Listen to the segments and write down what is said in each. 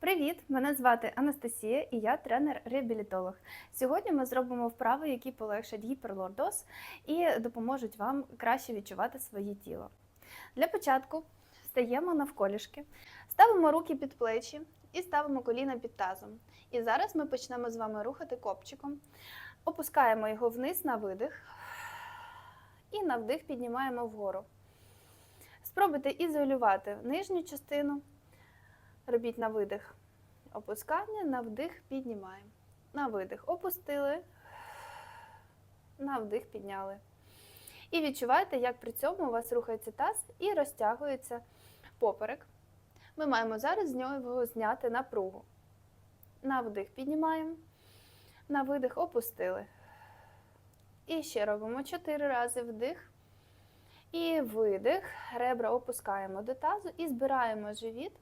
Привіт! Мене звати Анастасія і я тренер-реабілітолог. Сьогодні ми зробимо вправи, які полегшать гіперлордоз і допоможуть вам краще відчувати своє тіло. Для початку стаємо навколішки, ставимо руки під плечі і ставимо коліна під тазом. І зараз ми почнемо з вами рухати копчиком, опускаємо його вниз на видих і на вдих піднімаємо вгору. Спробуйте ізолювати нижню частину. Робіть на видих опускання, на вдих піднімаємо. На видих опустили, на вдих підняли. І відчувайте, як при цьому у вас рухається таз і розтягується поперек. Ми маємо зараз з нього зняти напругу. На вдих піднімаємо, на видих опустили. І ще робимо 4 рази вдих. І видих. Ребра опускаємо до тазу і збираємо живіт.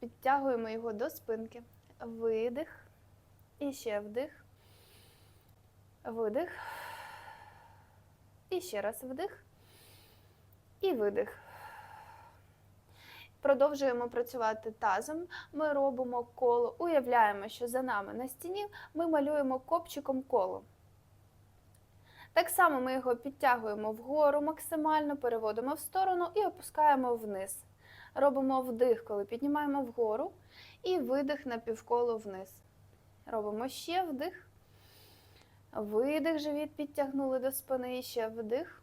Підтягуємо його до спинки. Видих. І ще вдих. Видих. І ще раз вдих. І видих. Продовжуємо працювати тазом. Ми робимо коло, уявляємо, що за нами на стіні ми малюємо копчиком коло. Так само ми його підтягуємо вгору максимально, переводимо в сторону і опускаємо вниз. Робимо вдих, коли піднімаємо вгору, і видих на півколо вниз. Робимо ще вдих. Видих, живіт підтягнули до спини, і ще вдих.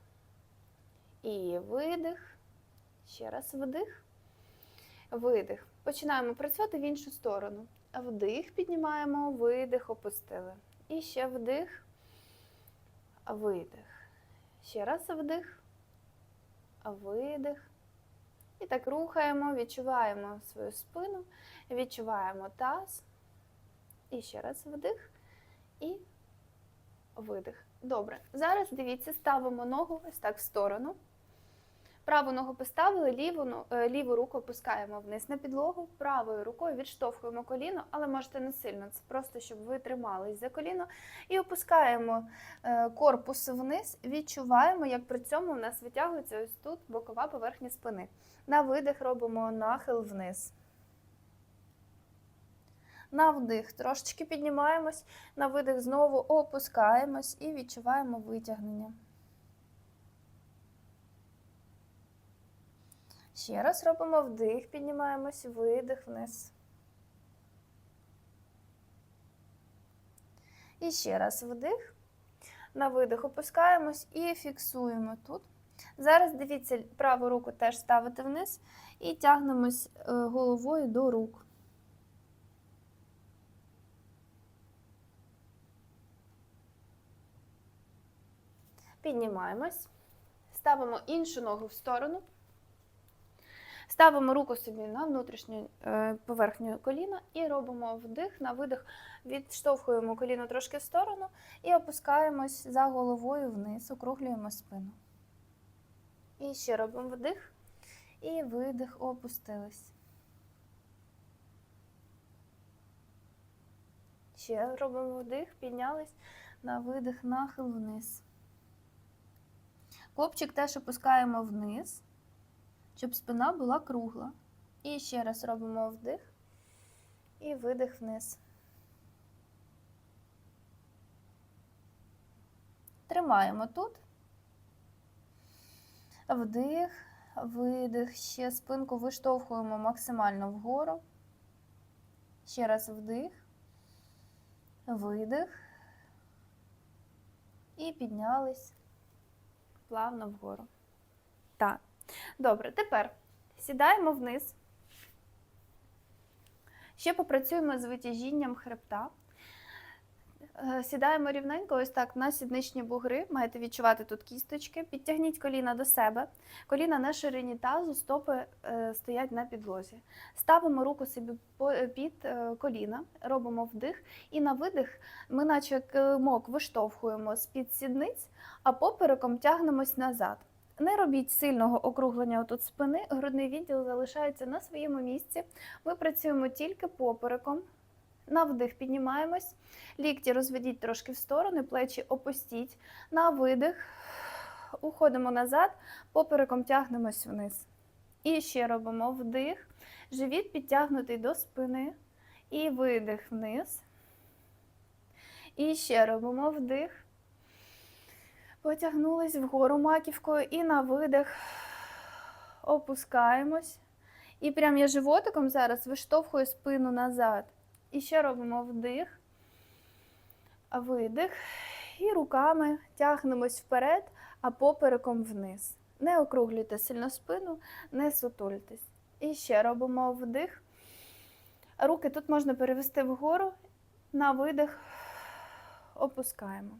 І видих. Ще раз вдих. Видих. Починаємо працювати в іншу сторону. Вдих, піднімаємо, видих, опустили. І ще вдих. Видих. Ще раз вдих. Видих. І так рухаємо, відчуваємо свою спину, відчуваємо таз. І ще раз вдих і видих. Добре. Зараз дивіться, ставимо ногу ось так в сторону. Праву ногу поставили, ліву, е, ліву руку опускаємо вниз на підлогу, правою рукою відштовхуємо коліно, але можете не сильно, це просто щоб ви тримались за коліно. І опускаємо е, корпус вниз, відчуваємо, як при цьому у нас витягується ось тут бокова поверхня спини. На видих робимо нахил вниз. На вдих трошечки піднімаємось, на видих знову опускаємось і відчуваємо витягнення. Ще раз робимо вдих, піднімаємось, видих вниз. І ще раз вдих. На видих опускаємось і фіксуємо тут. Зараз дивіться, праву руку теж ставити вниз і тягнемось е, головою до рук. Піднімаємось, ставимо іншу ногу в сторону. Ставимо руку собі на внутрішню е, поверхню коліна і робимо вдих на видих, відштовхуємо коліно трошки в сторону і опускаємось за головою вниз, округлюємо спину. І ще робимо вдих і видих, опустились. Ще робимо вдих, піднялись на видих, нахил вниз. Копчик теж опускаємо вниз щоб спина була кругла. І ще раз робимо вдих і видих вниз. Тримаємо тут. Вдих, видих, ще спинку виштовхуємо максимально вгору. Ще раз вдих, видих. І піднялись плавно вгору. Так. Добре, тепер сідаємо вниз. Ще попрацюємо з витяжінням хребта. Е, Сідаємо рівненько, ось так на сідничні бугри. Маєте відчувати тут кісточки. Підтягніть коліна до себе. Коліна на ширині тазу, стопи е, стоять на підлозі. Ставимо руку собі е, під коліна, робимо вдих. І на видих ми, наче килимок, виштовхуємо з-під сідниць, а попереком тягнемось назад. Не робіть сильного округлення отут спини, грудний відділ залишається на своєму місці. Ми працюємо тільки попереком. На вдих піднімаємось, лікті розведіть трошки в сторони, плечі опустіть. На видих уходимо назад, попереком тягнемось вниз. І ще робимо вдих, живіт підтягнутий до спини. І видих вниз. І ще робимо вдих. Потягнулись вгору маківкою і на видих опускаємось. І прям я животиком зараз виштовхую спину назад. І ще робимо вдих, видих. І руками тягнемось вперед, а попереком вниз. Не округлюйте сильно спину, не сутультесь. І ще робимо вдих. Руки тут можна перевести вгору, на видих опускаємо.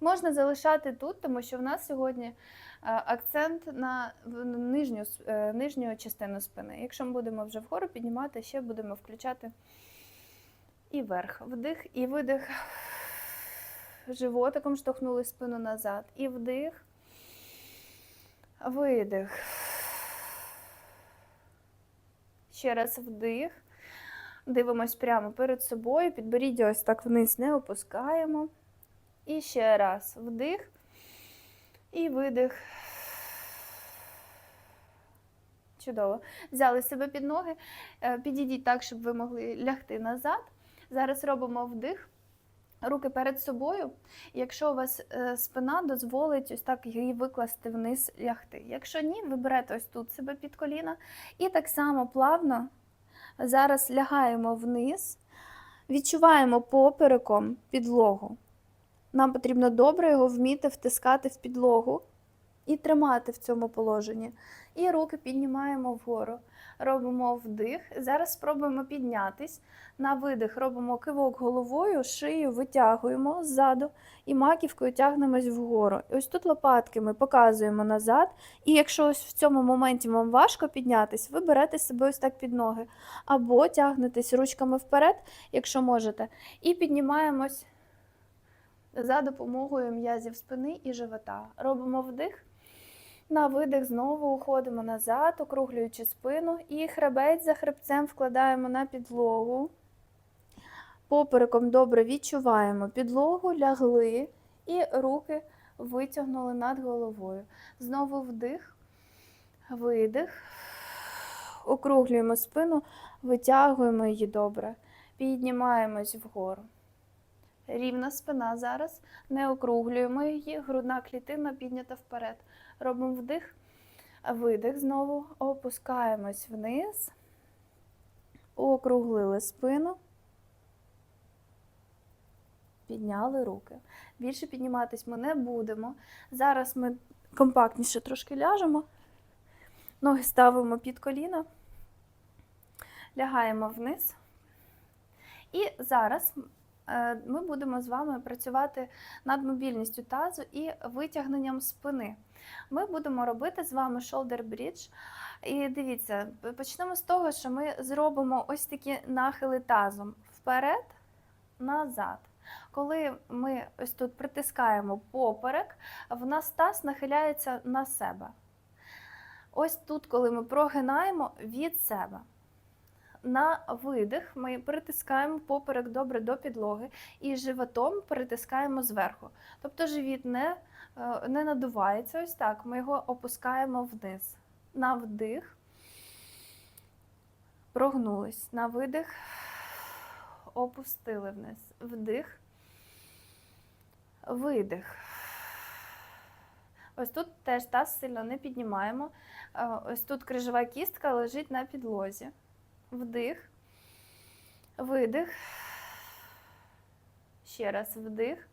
Можна залишати тут, тому що в нас сьогодні е, акцент на нижню, е, нижню частину спини. Якщо ми будемо вже вгору піднімати, ще будемо включати і вверх. Вдих і видих. Животиком штовхнули спину назад. І вдих. Видих. Ще раз вдих. Дивимось прямо перед собою. Підборіддя ось так вниз не опускаємо. І ще раз вдих. І видих. Чудово. Взяли себе під ноги. Е, Підійдіть так, щоб ви могли лягти назад. Зараз робимо вдих. Руки перед собою. Якщо у вас е, спина дозволить ось так її викласти вниз лягти. Якщо ні, ви берете ось тут себе під коліна і так само плавно зараз лягаємо вниз, відчуваємо попереком підлогу. Нам потрібно добре його вміти втискати в підлогу і тримати в цьому положенні. І руки піднімаємо вгору. Робимо вдих. Зараз спробуємо піднятись. На видих робимо кивок головою, шию витягуємо ззаду і маківкою тягнемось вгору. І ось тут лопатки ми показуємо назад. І якщо ось в цьому моменті вам важко піднятись, ви берете себе ось так під ноги. Або тягнетесь ручками вперед, якщо можете, і піднімаємось за допомогою м'язів спини і живота. Робимо вдих. На видих знову уходимо назад, округлюючи спину, і хребець за хребцем вкладаємо на підлогу. Попереком добре відчуваємо підлогу, лягли і руки витягнули над головою. Знову вдих, видих. Округлюємо спину, витягуємо її добре. Піднімаємось вгору. Рівна спина зараз. Не округлюємо її, грудна клітина піднята вперед. Робимо вдих, видих знову, опускаємось вниз, округлили спину, підняли руки. Більше підніматись ми не будемо. Зараз ми компактніше трошки ляжемо, ноги ставимо під коліна, лягаємо вниз. І зараз ми будемо з вами працювати над мобільністю тазу і витягненням спини. Ми будемо робити з вами shoulder bridge. І дивіться, почнемо з того, що ми зробимо ось такі нахили тазом вперед, назад. Коли ми ось тут притискаємо поперек, в нас таз нахиляється на себе. Ось тут, коли ми прогинаємо від себе. На видих ми притискаємо поперек добре до підлоги і животом притискаємо зверху. Тобто живіт не, е, не надувається ось так, ми його опускаємо вниз. На вдих, прогнулись. На видих, опустили вниз. Вдих, видих. Ось тут теж таз сильно не піднімаємо. Е, Ось тут крижова кістка лежить на підлозі. Вдих, видих. Ще раз вдих.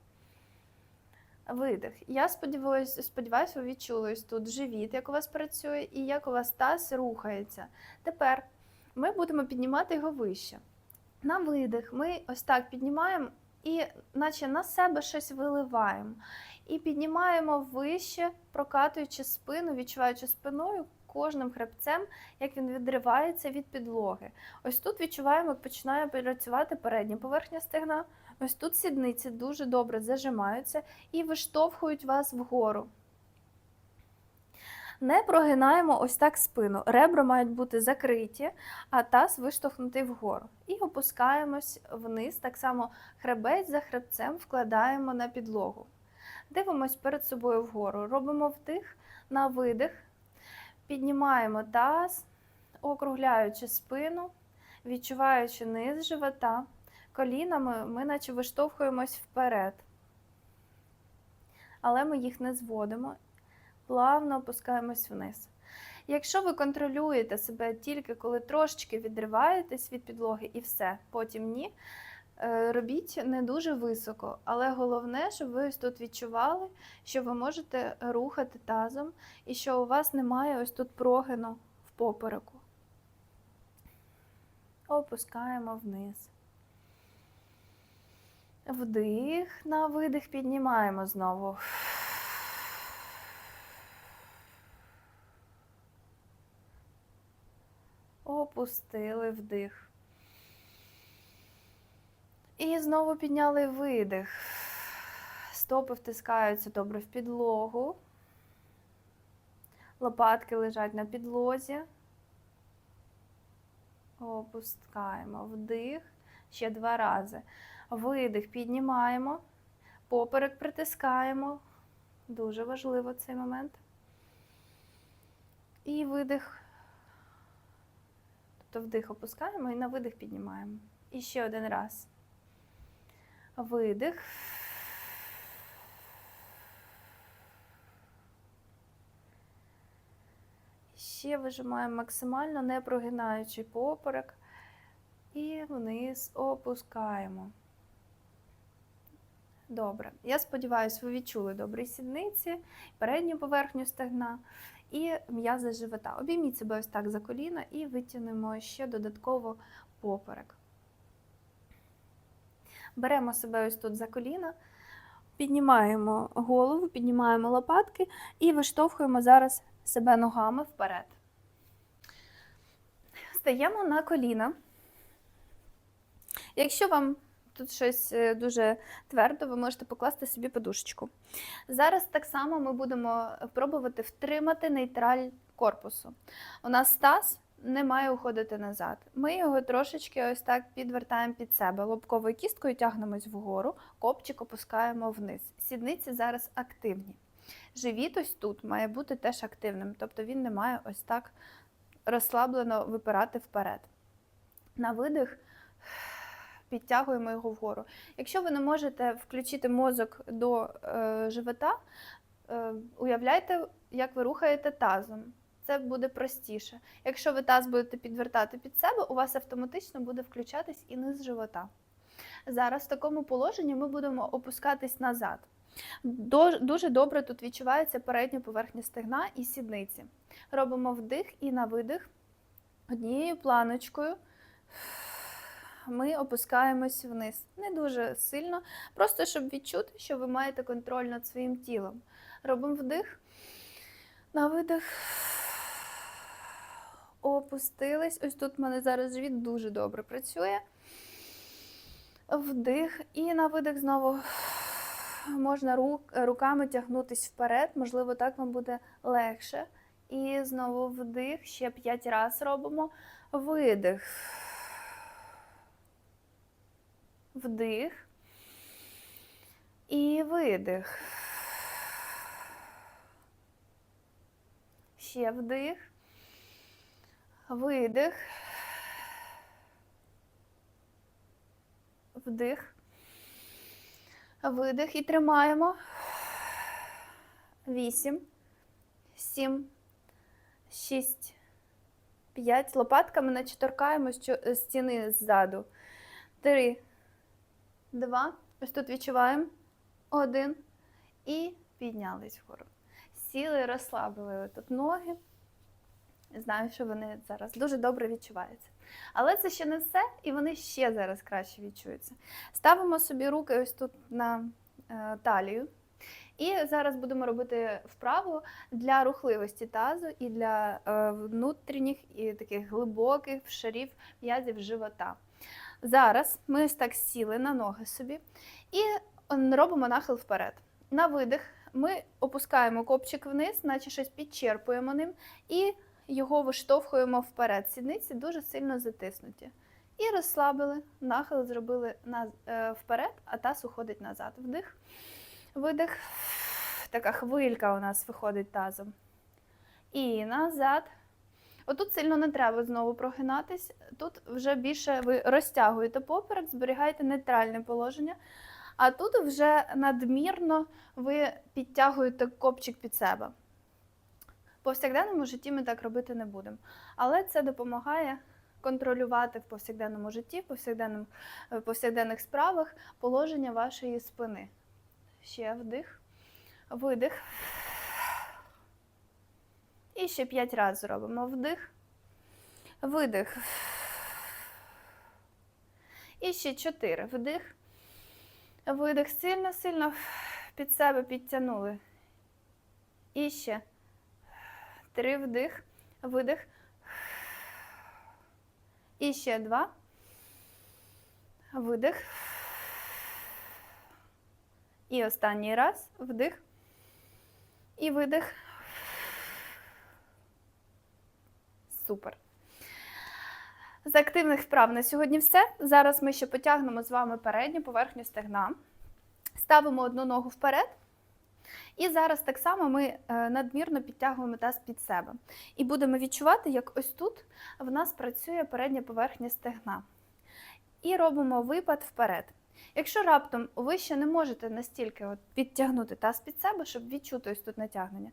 Видих. Я сподіваюся, сподіваюся, ви відчули ось тут живіт, як у вас працює, і як у вас таз рухається. Тепер ми будемо піднімати його вище. На видих ми ось так піднімаємо і, наче на себе щось виливаємо. І піднімаємо вище, прокатуючи спину, відчуваючи спиною кожним хребцем, як він відривається від підлоги. Ось тут відчуваємо, як починає працювати передня поверхня стегна. Ось тут сідниці дуже добре зажимаються і виштовхують вас вгору. Не прогинаємо ось так спину. Ребра мають бути закриті, а таз виштовхнутий вгору. І опускаємось вниз. Так само хребець за хребцем вкладаємо на підлогу. Дивимось перед собою вгору. Робимо вдих на видих. Піднімаємо таз, округляючи спину, відчуваючи низ живота, колінами ми наче виштовхуємось вперед. Але ми їх не зводимо, плавно опускаємось вниз. Якщо ви контролюєте себе тільки коли трошечки відриваєтесь від підлоги і все, потім ні, робіть не дуже високо, але головне, щоб ви ось тут відчували, що ви можете рухати тазом і що у вас немає ось тут прогину в попереку. Опускаємо вниз. Вдих, на видих піднімаємо знову. Опустили вдих. І знову підняли видих. Стопи втискаються добре в підлогу. Лопатки лежать на підлозі. Опускаємо вдих. Ще два рази. Видих піднімаємо. Поперек притискаємо. Дуже важливо цей момент. І видих. Тобто вдих опускаємо і на видих піднімаємо. І ще один раз. Видих. Ще вижимаємо максимально, не прогинаючи поперек. І вниз опускаємо. Добре. Я сподіваюся, ви відчули добрі сідниці, передню поверхню стегна і м'язи живота. Обійміть себе ось так за коліна і витягнемо ще додатково поперек. Беремо себе ось тут за коліна, піднімаємо голову, піднімаємо лопатки і виштовхуємо зараз себе ногами вперед. Стаємо на коліна. Якщо вам тут щось е, дуже твердо, ви можете покласти собі подушечку. Зараз так само ми будемо пробувати втримати нейтраль корпусу. У нас таз не має уходити назад. Ми його трошечки ось так підвертаємо під себе. Лобковою кісткою тягнемось вгору, копчик опускаємо вниз. Сідниці зараз активні. Живіт ось тут має бути теж активним, тобто він не має ось так розслаблено випирати вперед. На видих підтягуємо його вгору. Якщо ви не можете включити мозок до е, живота, е, уявляйте, як ви рухаєте тазом. Це буде простіше. Якщо ви таз будете підвертати під себе, у вас автоматично буде включатись і низ живота. Зараз в такому положенні ми будемо опускатись назад. Дуже добре тут відчувається передня поверхня стегна і сідниці. Робимо вдих і на видих однією планочкою ми опускаємось вниз. Не дуже сильно, просто щоб відчути, що ви маєте контроль над своїм тілом. Робимо вдих, на видих. Опустились. Ось тут в мене зараз живіт дуже добре працює. Вдих і на видих знову можна рук, руками тягнутись вперед, можливо, так вам буде легше. І знову вдих, ще 5 разів робимо. Видих. Вдих. І видих. Ще вдих. Видих. Вдих. Видих і тримаємо. Вісім, сім, шість, п'ять. Лопатками наче з стіни ззаду. Три, два. Ось тут відчуваємо. Один. І піднялись вгору. Сіли, розслабили тут ноги. Знаю, що вони зараз дуже добре відчуваються. Але це ще не все, і вони ще зараз краще відчуються. Ставимо собі руки ось тут на е, талію. І зараз будемо робити вправу для рухливості тазу і для е, внутрішніх і таких глибоких шарів м'язів живота. Зараз ми ось так сіли на ноги собі і робимо нахил вперед. На видих ми опускаємо копчик вниз, наче щось підчерпуємо ним, і його виштовхуємо вперед. Сідниці дуже сильно затиснуті. І розслабили, нахил зробили е, вперед, а таз уходить назад. Вдих, видих. Така хвилька у нас виходить тазом. І назад. Отут сильно не треба знову прогинатись. Тут вже більше ви розтягуєте поперек, зберігаєте нейтральне положення. А тут вже надмірно ви підтягуєте копчик під себе. Повсякденному житті ми так робити не будемо. Але це допомагає контролювати в повсякденному житті, в в повсякденних справах положення вашої спини. Ще вдих, видих. І ще п'ять разів зробимо вдих, видих. І ще чотири. Вдих, видих. Сильно-сильно під себе підтягнули. І ще три вдих, видих. І ще два. Видих. І останній раз вдих. І видих. Супер. З активних вправ на сьогодні все. Зараз ми ще потягнемо з вами передню поверхню стегна. Ставимо одну ногу вперед. І зараз так само ми е, надмірно підтягуємо таз під себе. І будемо відчувати, як ось тут в нас працює передня поверхня стегна. І робимо випад вперед. Якщо раптом ви ще не можете настільки от підтягнути таз під себе, щоб відчути ось тут натягнення,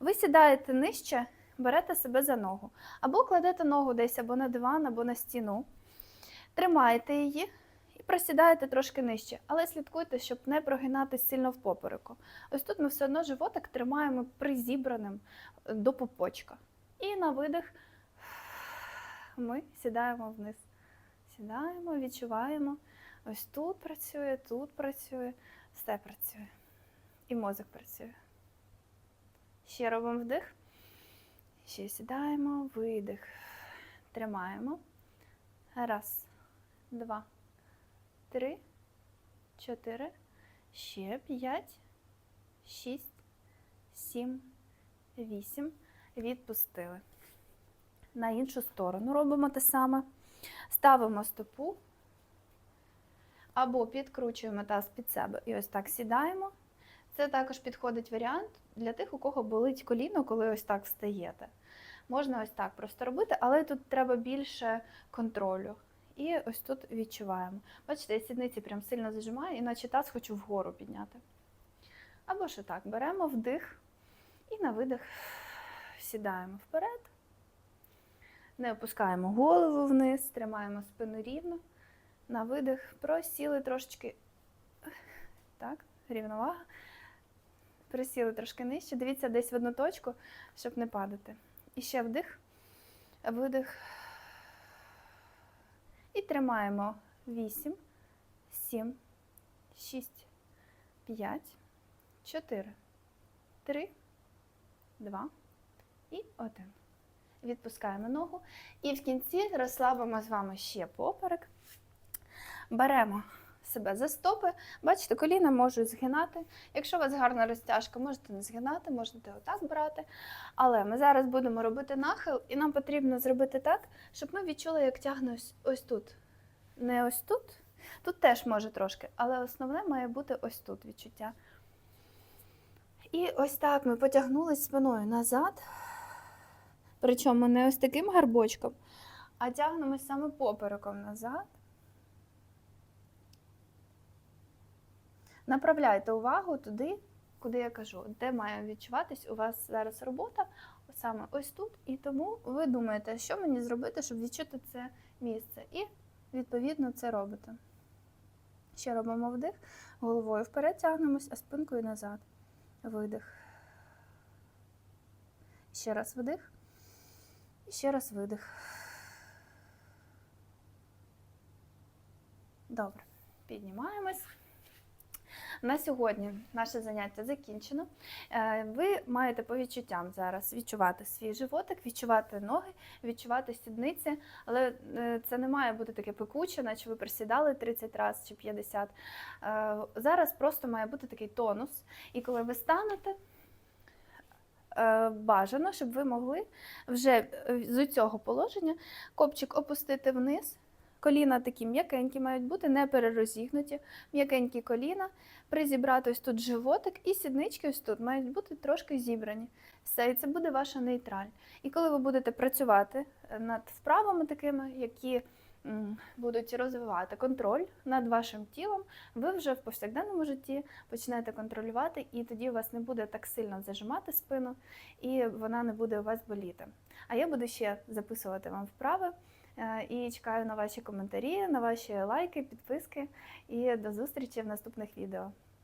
ви сідаєте нижче, берете себе за ногу, або кладете ногу десь або на диван, або на стіну, тримаєте її і просідаєте трошки нижче, але слідкуйте, щоб не прогинатись сильно в попереку. Ось тут ми все одно животик тримаємо призібраним е, до пупочка. І на видих ми сідаємо вниз. Сідаємо, відчуваємо. Ось тут працює, тут працює, все працює. І мозок працює. Ще робимо вдих. Ще сідаємо, видих. Тримаємо. Раз, два, три, чотири, ще п'ять, шість, сім, вісім. Відпустили. На іншу сторону робимо те саме. Ставимо стопу або підкручуємо таз під себе і ось так сідаємо. Це також підходить варіант для тих, у кого болить коліно, коли ось так встаєте. Можна ось так просто робити, але тут треба більше контролю. І ось тут відчуваємо. Бачите, я сідниці прям сильно зажимаю, іначе таз хочу вгору підняти. Або ж так, беремо вдих і на видих сідаємо вперед. Не опускаємо голову вниз, тримаємо спину рівно. На видих просіли трошечки. Так, рівновага. Присіли трошки нижче. Дивіться десь в одну точку, щоб не падати. І ще вдих, видих. І тримаємо 8, 7, 6, 5, 4, 3, 2 і 1. Відпускаємо ногу. І в кінці розслабимо з вами ще поперек. Беремо себе за стопи. Бачите, коліна можуть згинати. Якщо у вас гарна розтяжка, можете не згинати, можете отак брати. Але ми зараз будемо робити нахил, і нам потрібно зробити так, щоб ми відчули, як тягне ось, ось тут. Не ось тут. Тут теж може трошки, але основне має бути ось тут відчуття. І ось так ми потягнулись спиною назад. Причому не ось таким гарбочком, а тягнемось саме попереком назад. Направляйте увагу туди, куди я кажу, де має відчуватись у вас зараз робота, саме ось тут. І тому ви думаєте, що мені зробити, щоб відчути це місце. І, відповідно, це робите. Ще робимо вдих, головою вперед тягнемось, а спинкою назад. Видих. Ще раз вдих. Ще раз видих. Добре. Піднімаємось. На сьогодні наше заняття закінчено. Е, Ви маєте по відчуттям зараз відчувати свій животик, відчувати ноги, відчувати сідниці, але е, це не має бути таке пекуче, наче ви присідали 30 разів чи 50. Е, Зараз просто має бути такий тонус. І коли ви станете, бажано, щоб ви могли вже з цього положення копчик опустити вниз. Коліна такі м'якенькі мають бути, не перерозігнуті, м'якенькі коліна, призібрати ось тут животик і сіднички ось тут мають бути трошки зібрані. Все, і це буде ваша нейтраль. І коли ви будете працювати е, над вправами такими, які будуть розвивати контроль над вашим тілом, ви вже в повсякденному житті почнете контролювати, і тоді у вас не буде так сильно зажимати спину, і вона не буде у вас боліти. А я буду ще записувати вам вправи. Е, І чекаю на ваші коментарі, на ваші лайки, підписки. І до зустрічі в наступних відео.